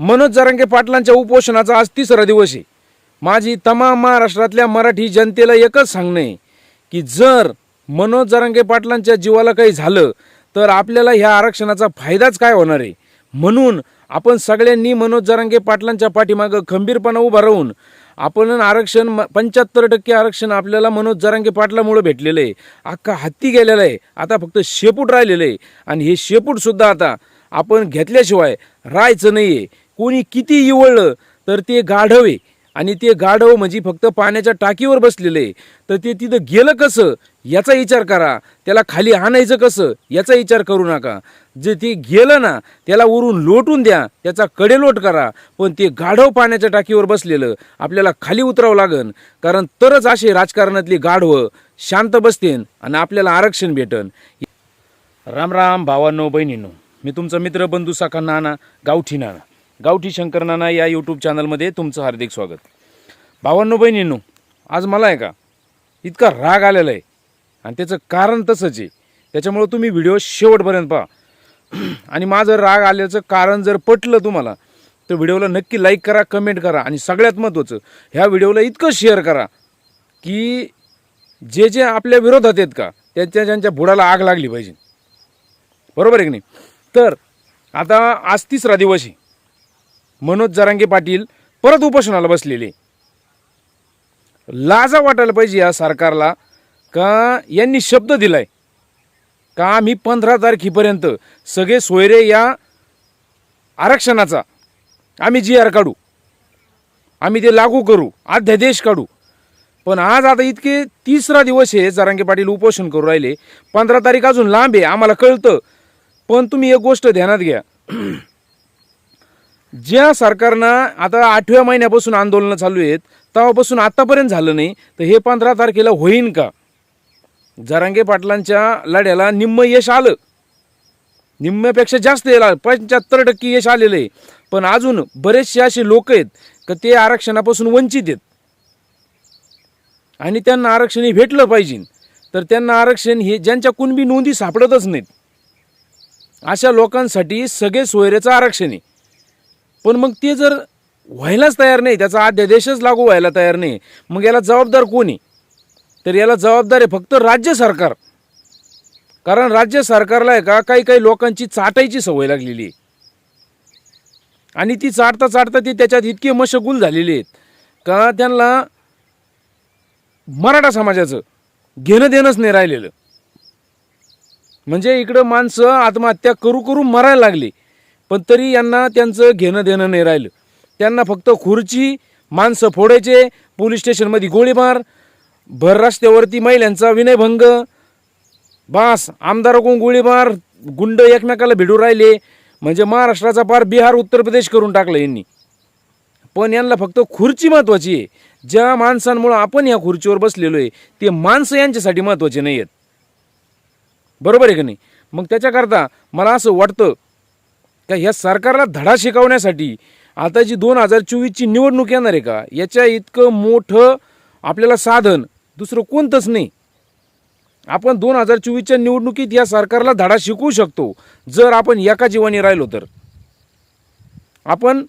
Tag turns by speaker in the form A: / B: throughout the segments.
A: मनोज जरांगे पाटलांच्या उपोषणाचा आज तिसरा दिवस आहे. माझी तमाम महाराष्ट्रातल्या मराठी जनतेला एकच सांगणं आहे की जर मनोज जरांगे पाटलांच्या जीवाला काही झालं तर आपल्याला ह्या आरक्षणाचा फायदाच काय होणार आहे? म्हणून आपण सगळ्यांनी मनोज जरांगे पाटलांच्या पाठीमागं खंबीरपणा उभा राहून आपण आरक्षण पंच्याहत्तर टक्के आरक्षण आपल्याला मनोज जरांगे पाटलामुळे भेटलेलं आहे. अख्खा हत्ती गेलेला आहे. आता फक्त शेपूट राहिलेलं आहे. आणि हे शेपूटसुद्धा आता आपण घेतल्याशिवाय राहायचं नाही आहे कोणी किती इवळलं तर ते गाढवे. आणि ते गाढव म्हणजे फक्त पाण्याच्या टाकीवर बसलेलं. आहे तर ते तिथं गेलं कसं? याचा विचार करा. त्याला खाली आणायचं कसं? याचा विचार करू नका. जे ते गेलं ना त्याला उरून लोटून द्या. त्याचा कडेलोट करा. पण ते गाढव पाण्याच्या टाकीवर बसलेलं आपल्याला खाली उतरावं लागन. कारण तरच असे राजकारणातली गाढवं शांत बसतेन आणि आपल्याला आरक्षण भेटन. राम राम भावांनो बहिणींनो. मी तुमचा मित्र बंधू साखा नाना गावठी नाना. गावठी शंकरनाना या यूट्यूब चॅनलमध्ये तुमचं हार्दिक स्वागत. भावांनो बहिणींनो आज मला आहे का इतका राग आलेला आहे. आणि त्याचं कारण तसंच आहे. त्याच्यामुळं तुम्ही व्हिडिओ शेवटपर्यंत पहा. आणि माझं राग आल्याचं कारण जर पटलं तुम्हाला तर व्हिडिओला नक्की लाईक करा कमेंट करा. आणि सगळ्यात महत्त्वाचं ह्या व्हिडिओला इतकं शेअर करा की जे जे आपल्या विरोधात आहेत का त्यांच्या ज्यांच्या बुडाला आग लागली पाहिजे. बरोबर आहे की नाही? तर आता आज तिसरा दिवस आहे. मनोज जरांगे पाटील परत उपोषणाला बसलेले. लाजा वाटायला पाहिजे या सरकारला. का यांनी शब्द दिलाय. का आम्ही पंधरा तारखेपर्यंत सगळे सोयरे या आरक्षणाचा आम्ही जी आर काढू. आम्ही ते लागू करू अध्यादेश काढू. पण आज आता इतके तिसरा दिवस आहे जरांगे पाटील उपोषण करू राहिले. पंधरा तारीख अजून लांब आहे आम्हाला कळतं. पण तुम्ही एक गोष्ट ध्यानात घ्या. ज्या सरकारनं आता आठव्या महिन्यापासून आंदोलनं चालू आहेत तेव्हापासून आत्तापर्यंत झालं नाही तर हे पंधरा तारखेला होईन का? जरांगे पाटलांच्या लढ्याला निम्म यश आलं. निम्म्यापेक्षा जास्त येईल पंच्याहत्तर टक्के यश आलेलं आहे. पण अजून बरेचसे असे लोक आहेत का ते आरक्षणापासून वंचित आहेत. आणि त्यांना आरक्षण हे भेटलं पाहिजे. तर त्यांना आरक्षण हे ज्यांच्या कुणबी नोंदी सापडतच नाहीत. अशा लोकांसाठी सगळे सोयरेचं आरक्षण आहे. पण मग ते जर व्हायलाच तयार नाही त्याचा अध्यादेशच लागू व्हायला तयार नाही मग याला जबाबदार कोणी? तर याला जबाबदार आहे फक्त राज्य सरकार. कारण राज्य सरकारला आहे का काही काही लोकांची चाटायची सवय लागलेली आहे. आणि ती चाटता चाटता ती त्याच्यात इतके मशगुल झालेले आहेत का त्यांना मराठा समाजाचं घेणं देणंच नाही राहिलेलं. म्हणजे इकडं माणसं आत्महत्या करू करू मरायला लागली. पण तरी यांना त्यांचं घेणं देणं नाही राहिलं. त्यांना फक्त खुर्ची माणसं फोडायचे पोलीस स्टेशनमध्ये गोळीबार भर रस्त्यावरती महिलांचा विनयभंग बास आमदाराकडून गोळीबार गुंड एकमेकाला भिडू राहिले म्हणजे महाराष्ट्राचा पार बिहार उत्तर प्रदेश करून टाकलं यांनी. पण यांना फक्त खुर्ची महत्त्वाची आहे. ज्या माणसांमुळं आपण या खुर्चीवर बसलेलो आहे ते माणसं यांच्यासाठी महत्त्वाचे नाही आहेत बरोबर आहे का नाही? मग त्याच्याकरता मला असं वाटतं का ह्या सरकारला धडा शिकवण्यासाठी आता जी दोन हजार चोवीसची निवडणूक येणार आहे का याच्या इतकं मोठं आपल्याला साधन दुसरं कोणतंच नाही. आपण दोन हजार चोवीसच्या निवडणुकीत या सरकारला धडा शिकवू शकतो जर आपण एका जीवानी राहिलो तर. आपण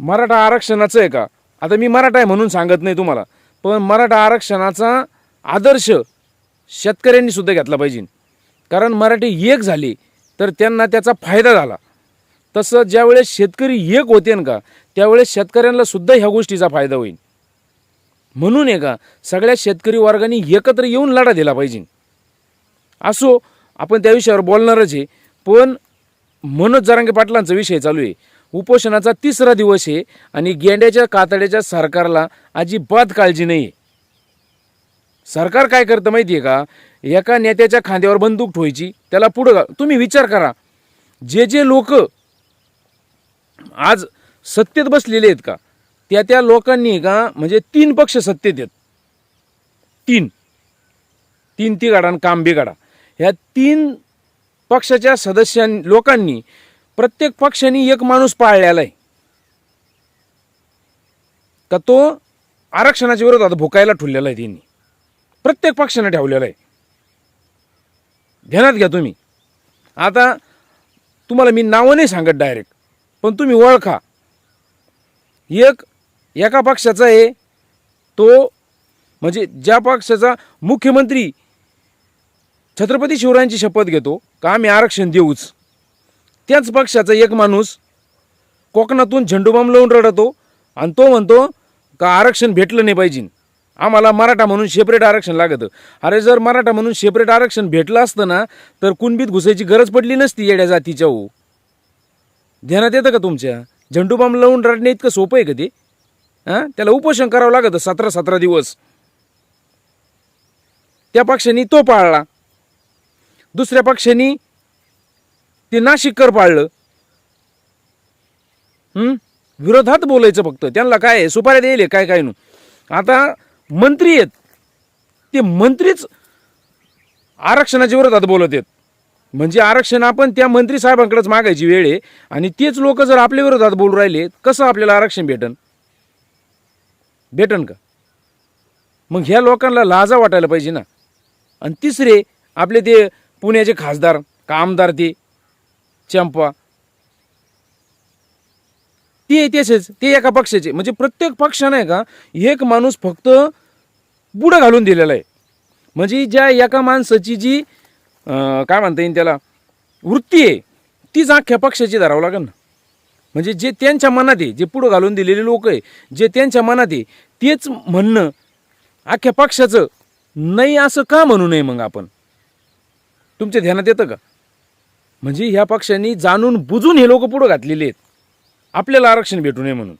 A: मराठा आरक्षणाचं आहे का? आता मी मराठा आहे म्हणून सांगत नाही तुम्हाला पण मराठा आरक्षणाचा आदर्श शेतकऱ्यांनी सुद्धा घेतला पाहिजे. कारण मराठी एक झाली तर त्यांना त्याचा फायदा झाला. तसं ज्यावेळेस शेतकरी एक होते ना का त्यावेळेस शेतकऱ्यांना सुद्धा ह्या गोष्टीचा फायदा होईल म्हणून आहे का सगळ्या शेतकरी वर्गाने एकत्र येऊन लढा दिला पाहिजे. असो आपण त्या विषयावर बोलणारच आहे पण मनोज जरांगे पाटलांचा विषय चालू आहे. उपोषणाचा तिसरा दिवस आहे आणि गेंड्याच्या कातड्याच्या सरकारला अजिबात काळजी नाही आहे सरकार काय करतं माहिती आहे का एका नेत्याच्या खांद्यावर बंदूक ठोयची त्याला पुढं तुम्ही विचार करा. जे जे लोक आज सत्तेत बसलेले आहेत का? त्या त्या लोकांनी का म्हणजे तीन पक्ष सत्तेत आहेत. तीन. तीन ती गाडा आणि काम बिगाडा ह्या तीन पक्षाच्या सदस्यां लोकांनी प्रत्येक पक्षाने एक माणूस पाळलेला आहे. का तो आरक्षणाच्या विरोधात भुकायला ठुललेला आहे त्यांनी. प्रत्येक पक्षाने ठेवलेला आहे. ध्यानात घ्या तुम्ही. आता तुम्हाला मी नावं नाही सांगत डायरेक्ट पण तुम्ही ओळखा. एक एका पक्षाचा आहे तो म्हणजे ज्या पक्षाचा मुख्यमंत्री छत्रपती शिवरायांची शपथ घेतो का आम्ही आरक्षण देऊच. त्याच पक्षाचा एक माणूस कोकणातून झेंडूबाम लावून रडतो आणि तो म्हणतो का आरक्षण भेटलं नाही पाहिजे. आम्हाला मराठा म्हणून सेपरेट आरक्षण लागतं. अरे जर मराठा म्हणून सेपरेट आरक्षण भेटलं असतं ना तर कुणबीत घुसायची गरज पडली नसती येड्या जातीच्या हो. ध्यानात येतं का तुमच्या? झेंडूबाम लावून रडणे इतकं सोपं आहे का ते? हां? त्याला उपोषण करावं लागतं सतरा सतरा दिवस. त्या पक्षाने तो पाळला. दुसऱ्या पक्षाने ते नाशिककर पाळलं. विरोधात बोलायचं फक्त. त्यांना काय आहे? सुपाऱ्या द्यायले काय काय नु आता मंत्री आहेत. ते मंत्रीच आरक्षणाच्या विरोधात बोलत आहेत. म्हणजे आरक्षण आपण त्या मंत्री साहेबांकडेच मागायची वेळ आहे. आणि तेच लोक जर आपल्या विरोधात बोलू राहिले कसं आपल्याला आरक्षण भेटन? भेटन का? मग ह्या लोकांना लाजा वाटायला पाहिजे ना. आणि तिसरे आपले ते पुण्याचे खासदार का आमदार ते चंपा ते तेच ते एका पक्षाचे. म्हणजे प्रत्येक पक्षाने का एक माणूस फक्त बुडं घालून दिलेला आहे. म्हणजे ज्या एका माणसाची जी काय म्हणता येईल त्याला? वृत्ती आहे. तीच अख्ख्या पक्षाची धरावं लागेल ना. म्हणजे जे त्यांच्या मनात आहे जे पुढं घालून दिलेले लोक आहे जे त्यांच्या मनात आहे तेच म्हणणं अख्ख्या पक्षाचं नाही असं का म्हणू नये मग आपण? तुमच्या ध्यानात येतं का? म्हणजे ह्या पक्षांनी जाणून बुजून हे लोक पुढं घातलेले आहेत. आपल्याला आरक्षण भेटू नये म्हणून.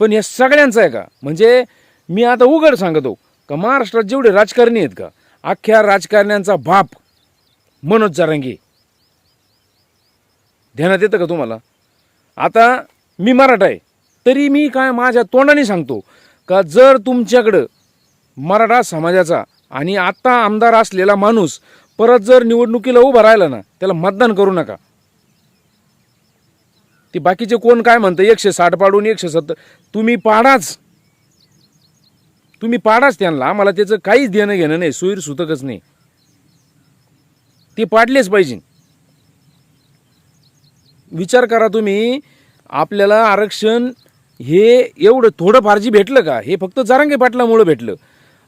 A: पण या सगळ्यांचं आहे का? म्हणजे मी आता उघड सांगतो का महाराष्ट्रात जेवढे राजकारणी आहेत का अख्ख्या राजकारण्यांचा बाप मनोज जारंगे. ध्यानात येतं का तुम्हाला? आता मी मराठा आहे तरी मी काय माझ्या तोंडाने सांगतो का जर तुमच्याकडं मराठा समाजाचा आणि आत्ता आमदार असलेला माणूस परत जर निवडणुकीला उभा राहिला ना त्याला मतदान करू नका. ते बाकीचे कोण काय म्हणतं? एकशे साठ पाडून एकशे सत्तर तुम्ही पाडाच. तुम्ही पाडाच त्यांना. मला त्याचं काहीच देणं घेणं नाही. सोयीर सुतकच नाही. ते पाडलेच पाहिजे. विचार करा तुम्ही आपल्याला आरक्षण हे एवढं थोडंफार जी भेटलं का? हे फक्त जारांगे पाटलामुळं भेटलं.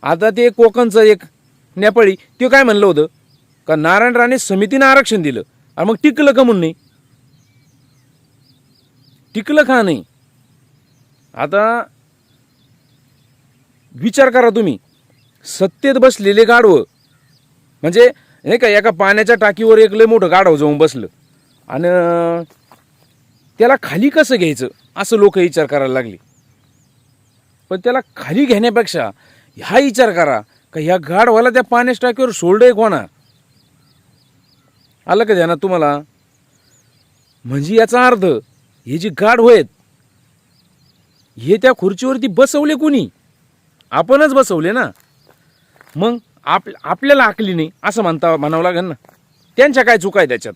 A: आता ते कोकणचं एक नेपाळी ते काय म्हणलं होतं? का नारायण राणे समितीनं आरक्षण दिलं. आणि मग टिकलं का म्हणून नाही? टिकलं का नाही? आता विचार करा तुम्ही. सत्तेत बसलेले गाढवं. म्हणजे नाही का एका पाण्याच्या टाकीवर एक लय मोठं गाढव जाऊन बसलं. आणि त्याला खाली कसं घ्यायचं? असं लोक विचार करायला लागले. पण त्याला खाली घेण्यापेक्षा ह्या विचार करा का ह्या गाढवाला त्या पाण्याच्या टाकीवर सोडलंय कोणा आलं का ध्यानात तुम्हाला? म्हणजे याचा अर्थ हे जी गाढव आहेत हे त्या खुर्चीवरती बसवले कोणी? आपणच बसवले ना. मग आप आपल्याला आकली नाही असं म्हणता म्हणावं लागेल ना. त्यांच्या काय चुका आहे त्याच्यात?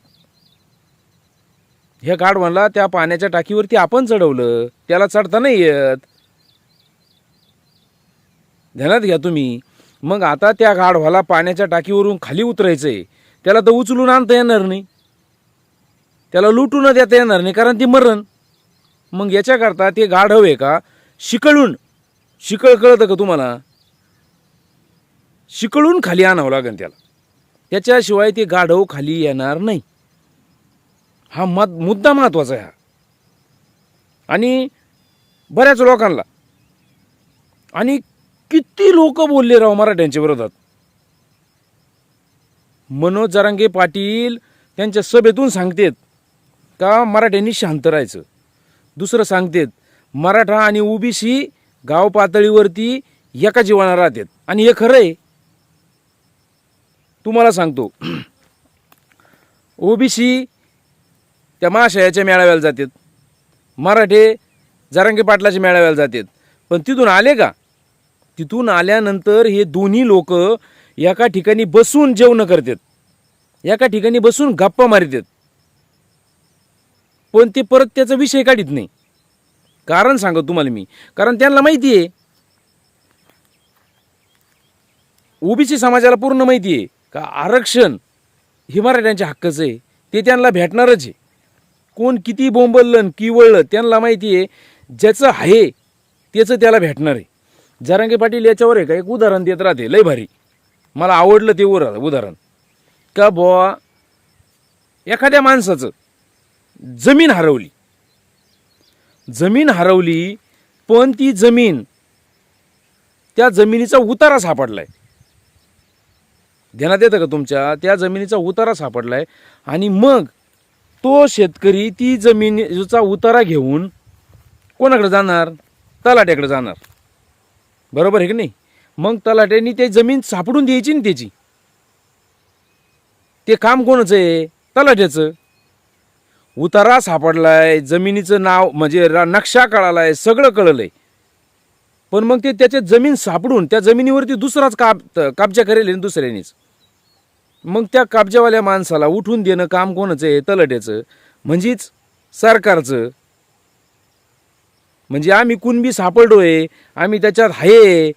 A: हे गाढवाला त्या पाण्याच्या टाकीवरती आपण चढवलं त्याला चढता नाही येत. ध्यानात घ्या तुम्ही. मग आता त्या गाढवाला पाण्याच्या टाकीवरून खाली उतरायचंय. त्याला तर उचलून आणता येणार नाही. त्याला लुटून देता येणार नाही कारण ती मरण. मग याच्याकरता ते गाढव आहे का? शिकळून शिकळ कळतं का तुम्हाला? शिकळून खाली आणावं लागेल त्याला. त्याच्याशिवाय ते गाढव खाली येणार नाही. हा मत मुद्दा महत्त्वाचा आहे हा. आणि बऱ्याच लोकांना आणि किती लोक बोलले राव मराठ्यांच्या विरोधात? मनोज जरांगे पाटील त्यांच्या सभेतून सांगतेत का मराठ्यांनी शांत राहायचं. दुसरं सांगतेत मराठा आणि ओबीसी गाव पातळीवरती एका जीवाना राहतात आणि हे खरं आहे. तुम्हाला सांगतो. ओबीसी त्या महाशयाच्या मेळाव्याला जातात मराठे जरांगे पाटलाच्या मेळाव्याला जातात पण तिथून आले का? तिथून आल्यानंतर हे दोन्ही लोक एका ठिकाणी बसून जेवण करतात. एका ठिकाणी बसून गप्पा मारतात. पण ते परत त्याचा विषय काढीत नाही. कारण सांगतो तुम्हाला मी. कारण त्यांना माहिती आहे. ओबीसी समाजाला पूर्ण माहिती आहे का आरक्षण हे मराठ्यांच्या हक्काचं आहे. ते त्यांना भेटणारच आहे. कोण किती बोंबललं किवळलं त्यांना माहिती आहे. ज्याचं आहे त्याचं त्याला भेटणार आहे. जरांगे पाटील याच्यावर आहे का? एक उदाहरण देत राहते. लय भारी. मला आवडलं ते उर उदाहरण. का बुवा एखाद्या माणसाचं जमीन हरवली. जमीन हरवली पण ती जमीन त्या जमिनीचा उतारा सापडलाय. ध्यानात येतं का तुमच्या? त्या जमिनीचा उतारा सापडलाय आणि मग तो शेतकरी ती जमिनीचा उतारा घेऊन कोणाकडे जाणार? तलाट्याकडे जाणार. बरोबर आहे की नाही? मग तलाट्याने ते जमीन सापडून द्यायची ना त्याची. ते काम कोणाचं आहे? तलाट्याचं. उतारा सापडलाय जमिनीचं नाव म्हणजे रा- नक्षा कळालाय सगळं कळलंय. पण मग ते त्याचे जमीन सापडून त्या जमिनीवरती दुसराच काब कब्जा करेल ना दुसऱ्यानेच. मग त्या कब्जावाल्या माणसाला उठून देणं काम कोणाचं आहे? तलट्याचं. म्हणजेच सरकारचं. म्हणजे आम्ही कुणबी सापडलोय आम्ही त्याच्यात आहे.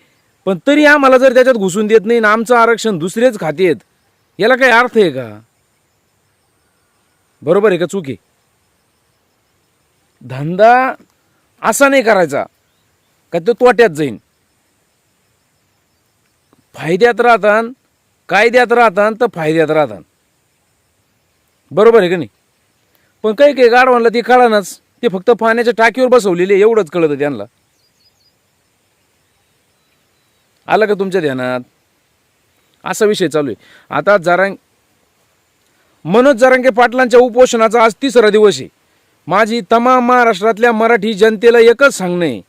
A: पण तरी आम्हाला जर त्याच्यात घुसून देत नाही ना आमचं आरक्षण दुसरेच खातेत याला काही अर्थ आहे का? बरोबर आहे का चूक आहे? धंदा असा नाही करायचा का तो तोट्यात जाईन. फायद्यात राहतात कायद्यात राहतात तर फायद्यात राहतात बरोबर आहे का नाही? पण काही काही गाडवांना ती कळानच. ते फक्त पाण्याच्या टाकीवर बसवलेले एवढंच कळतं त्यांना. आलं का तुमच्या ध्यानात? असा विषय चालू आहे. आता जरांग मनोज जरांगे पाटलांच्या उपोषणाचा आज तिसरा दिवस आहे. माझी तमाम महाराष्ट्रातल्या मराठी जनतेला एकच सांगणं आहे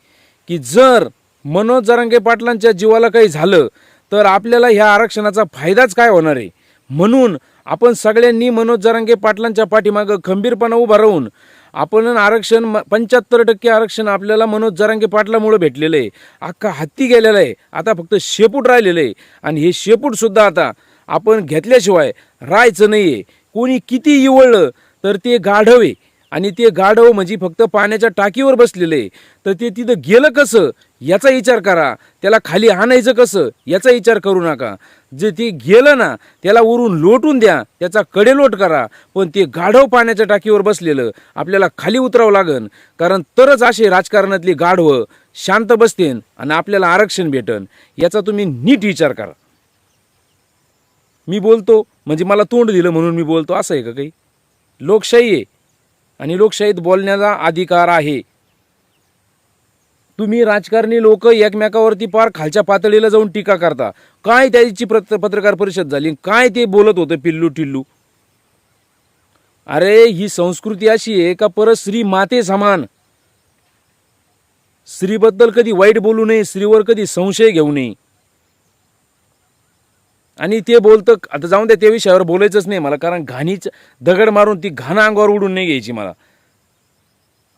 A: की जर मनोज जरांगे पाटलांच्या जीवाला काही झालं तर आपल्याला ह्या आरक्षणाचा फायदाच काय होणार आहे? म्हणून आपण सगळ्यांनी मनोज जरांगे पाटलांच्या पाठीमागं खंबीरपणा उभा राहून आपण आरक्षण पंच्याहत्तर टक्के आरक्षण आपल्याला मनोज जरांगे पाटलामुळे भेटलेलं आहे. अख्खा हत्ती गेलेला आहे. आता फक्त शेपूट राहिलेलं आहे. आणि हे शेपूटसुद्धा आता आपण घेतल्याशिवाय राहायचं नाही आहे कोणी किती इवळलं तर ते गाढवे आणि ते गाढव म्हणजे फक्त पाण्याच्या टाकीवर बसलेलं. आहे तर ते तिथं गेलं कसं? याचा विचार करा. त्याला खाली आणायचं कसं? याचा विचार करू नका. जे ते गेलं ना त्याला वरून लोटून द्या. त्याचा कडेलोट करा. पण ते गाढव पाण्याच्या टाकीवर बसलेलं. आपल्याला खाली उतरावं लागन. कारण तरच असे राजकारणातली गाढवं शांत बसतेन आणि आपल्याला आरक्षण भेटन. याचा तुम्ही नीट विचार करा. मी बोलतो म्हणजे मला तोंड दिलं म्हणून मी बोलतो. असं आहे का काही? लोकशाही आहे. आणि लोकशाहीत बोलण्याचा अधिकार आहे. तुम्ही राजकारणी लोक एकमेकावरती पार खालच्या पातळीला जाऊन टीका करता. काय त्याची पत्रकार परिषद झाली काय ते बोलत होतं पिल्लू टिल्लू अरे ही संस्कृती अशी आहे का परत श्री माते समान? स्त्रीबद्दल कधी वाईट बोलू नये स्त्रीवर कधी संशय घेऊ नये. आणि ते बोलतं आता जाऊन द्या त्या विषयावर बोलायचंच नाही मला कारण घाणीच दगड मारून ती घाण अंगावर उडून नाही घ्यायची मला.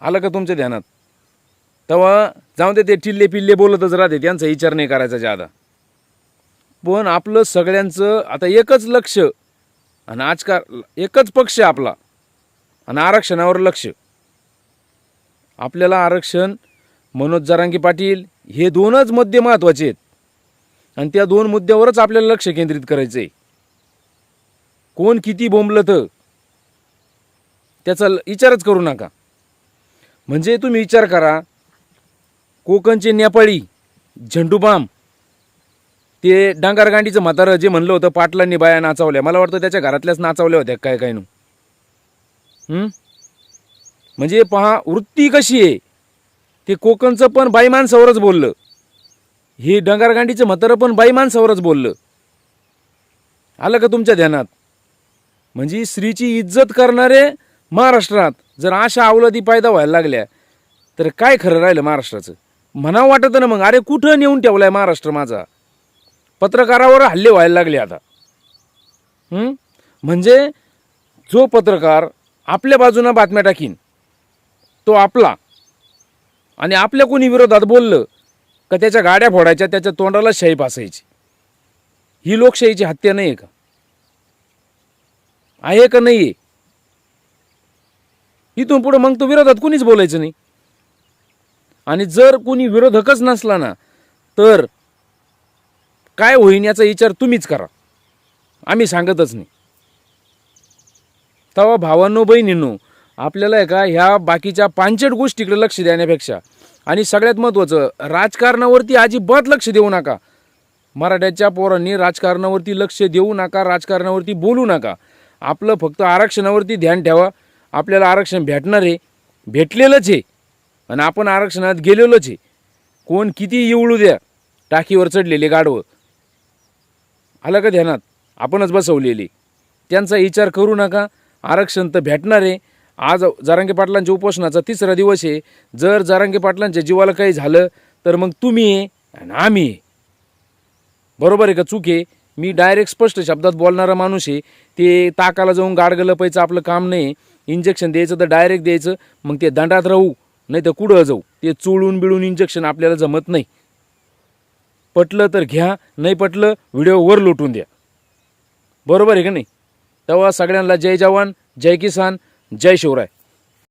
A: आलं का तुमच्या ध्यानात? तेव्हा जाऊन दे ते टिल्ले पिल्ले बोलतच राहते त्यांचा विचार नाही करायचा ज्यादा पण आपलं सगळ्यांचं आता एकच लक्ष आणि आजकाल एकच पक्ष आपला आणि आरक्षणावर लक्ष. आपल्याला आरक्षण मनोज जरांगी पाटील हे दोनच मुद्दे महत्त्वाचे आहेत. आणि त्या दोन मुद्द्यावरच आपल्याला लक्ष केंद्रित करायचं आहे कोण किती बोंबलं तर त्याचा विचारच करू नका. म्हणजे तुम्ही विचार करा कोकणचे नेपाळी झंडूबाम ते डांगारगांडीचं म्हातारं जे म्हणलं होतं पाटलांनी बाया नाचावल्या. मला वाटतं त्याच्या घरातल्याच नाचावल्या होत्या काय काय नू. म्हणजे पहा वृत्ती कशी आहे? ते कोकणचं पण बाई माणसावरच बोललं. हे डंगारगांडीचं म्हातारं पण बाई माणसावरच बोललं. आलं का तुमच्या ध्यानात? म्हणजे स्त्रीची इज्जत करणारे महाराष्ट्रात जर अशा अवलादी पायदा व्हायला लागल्या तर काय खरं राहिलं महाराष्ट्राचं? म्हणावं वाटतं ना मग अरे कुठं नेऊन ठेवलाय महाराष्ट्र माझा? पत्रकारावर हल्ले व्हायला लागले आता. म्हणजे जो पत्रकार आपल्या बाजूनं बातम्या टाकीन तो आपला. आणि आपल्या कोणी विरोधात बोललं का त्याच्या गाड्या फोडायच्या त्याच्या तोंडाला शाही पासायची. ही लोकशाहीची हत्या नाही आहे का? आहे का नाही आहे इथून पुढे मग तो विरोधात कुणीच बोलायचं नाही. आणि जर कोणी विरोधकच नसला ना तर काय होईन याचा विचार तुम्हीच करा. आम्ही सांगतच नाही. तेव्हा भावांनो बहिणींनो आपल्याला आहे का ह्या बाकीच्या पांचट गोष्टीकडे लक्ष देण्यापेक्षा आणि सगळ्यात महत्त्वाचं राजकारणावरती अजिबात लक्ष देऊ नका. मराठ्याच्या पोरांनी राजकारणावरती लक्ष देऊ नका राजकारणावरती बोलू नका. आपलं फक्त आरक्षणावरती ध्यान ठेवा. आपल्याला आरक्षण भेटणार आहे भेटलेलंच आहे. आणि आपण आरक्षणात गेलेलोच आहे. कोण किती येवळू द्या टाकीवर चढलेले गाडवं आलं का ध्यानात? आपणच बसवलेली. त्यांचा विचार करू नका. आरक्षण तर भेटणार आहे. आज जारंगी पाटलांच्या उपोषणाचा तिसरा दिवस आहे. जर जारंगी पाटलांच्या जीवाला काही झालं तर मग तुम्ही आहे आणि आम्ही आहे. बरोबर आहे का चूक आहे? मी डायरेक्ट स्पष्ट शब्दात बोलणारा माणूस आहे. ते ताकाला जाऊन गाडगं लपायचं आपलं काम नाही. इंजेक्शन द्यायचं तर डायरेक्ट द्यायचं. मग ते दंडात राहू नाही तर कुठं जाऊ? ते चोळून बिळून इंजेक्शन आपल्याला जमत नाही. पटलं तर घ्या नाही पटलं व्हिडिओवर लोटून द्या. बरोबर आहे का नाही? तेव्हा सगळ्यांना जय जवान जय किसान. जय शिवराय.